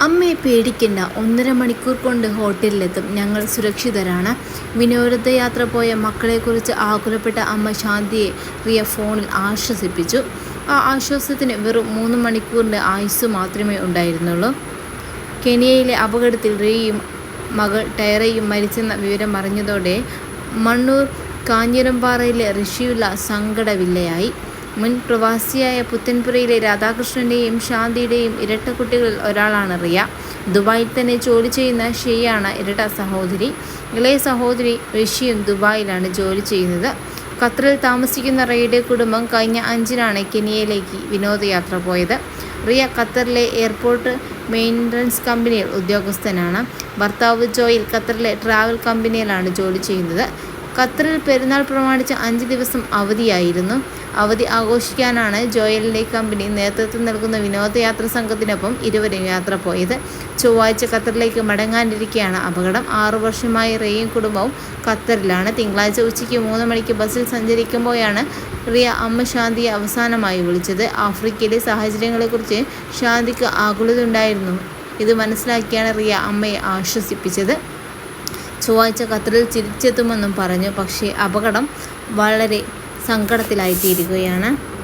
അമ്മയെ പേടിക്കണ്ട. ഒന്നര മണിക്കൂർ കൊണ്ട് ഹോട്ടലിലെത്തും. ഞങ്ങൾ സുരക്ഷിതരാണ്. വിനോദയാത്ര പോയ മക്കളെക്കുറിച്ച് ആകുലപ്പെട്ട അമ്മ ശാന്തിയെ റിയ ഫോണിൽ ആശ്വസിപ്പിച്ചു. ആ ആശ്വാസത്തിന് വെറും മൂന്ന് മണിക്കൂറിന്റെ ആയുസ് മാത്രമേ ഉണ്ടായിരുന്നുള്ളൂ. കെനിയയിലെ അപകടത്തിൽ റിയയും മകൾ ടയറയും മരിച്ചെന്ന വിവരം അറിഞ്ഞതോടെ മണ്ണൂർ കാഞ്ഞിരമ്പാറയിലെ ഋഷിയുള്ള സങ്കടവില്ലയായി. മുൻ പ്രവാസിയായ പുത്തൻപുരയിലെ രാധാകൃഷ്ണന്റെയും ശാന്തിയുടെയും ഇരട്ട കുട്ടികളിൽ ഒരാളാണ് റിയ. ദുബായിൽ തന്നെ ജോലി ചെയ്യുന്ന ഷെയ്യാണ് ഇരട്ട സഹോദരി. ഇളയ സഹോദരി ഋഷിയും ദുബായിലാണ് ജോലി ചെയ്യുന്നത്. ഖത്തറിൽ താമസിക്കുന്ന റിയയുടെ കുടുംബം കഴിഞ്ഞ അഞ്ചിനാണ് കെനിയയിലേക്ക് വിനോദയാത്ര പോയത്. റിയ ഖത്തറിലെ എയർപോർട്ട് മെയിന്റനൻസ് കമ്പനിയിൽ ഉദ്യോഗസ്ഥനാണ്. ഭർത്താവ് ജോയിൽ ഖത്തറിലെ ട്രാവൽ കമ്പനിയിലാണ് ജോലി ചെയ്യുന്നത്. ഖത്തറിൽ പെരുന്നാൾ പ്രമാണിച്ച് അഞ്ച് ദിവസം അവധിയായിരുന്നു. അവധി ആഘോഷിക്കാനാണ് ജോയലിന്റെ കമ്പനി നേതൃത്വം നൽകുന്ന വിനോദയാത്ര സംഘത്തിനൊപ്പം ഇരുവരും യാത്ര പോയത്. ചൊവ്വാഴ്ച ഖത്തറിലേക്ക് മടങ്ങാനിരിക്കെയാണ് അപകടം. ആറു വർഷമായി റേയും കുടുംബവും ഖത്തറിലാണ്. തിങ്കളാഴ്ച ഉച്ചയ്ക്ക് മൂന്ന് മണിക്ക് ബസ്സിൽ സഞ്ചരിക്കുമ്പോഴാണ് റിയ അമ്മ ശാന്തിയെ അവസാനമായി വിളിച്ചത്. ആഫ്രിക്കയിലെ സാഹചര്യങ്ങളെക്കുറിച്ച് ശാന്തിക്ക് ആകുലതയുണ്ടായിരുന്നു. ഇത് മനസ്സിലാക്കിയാണ് റിയ അമ്മയെ ആശ്വസിപ്പിച്ചത്. ചൊവ്വാഴ്ച ഖത്തറിൽ തിരിച്ചെത്തുമെന്നും പറഞ്ഞു. പക്ഷേ അപകടം വളരെ സങ്കടത്തിലായിത്തീരുകയാണ്.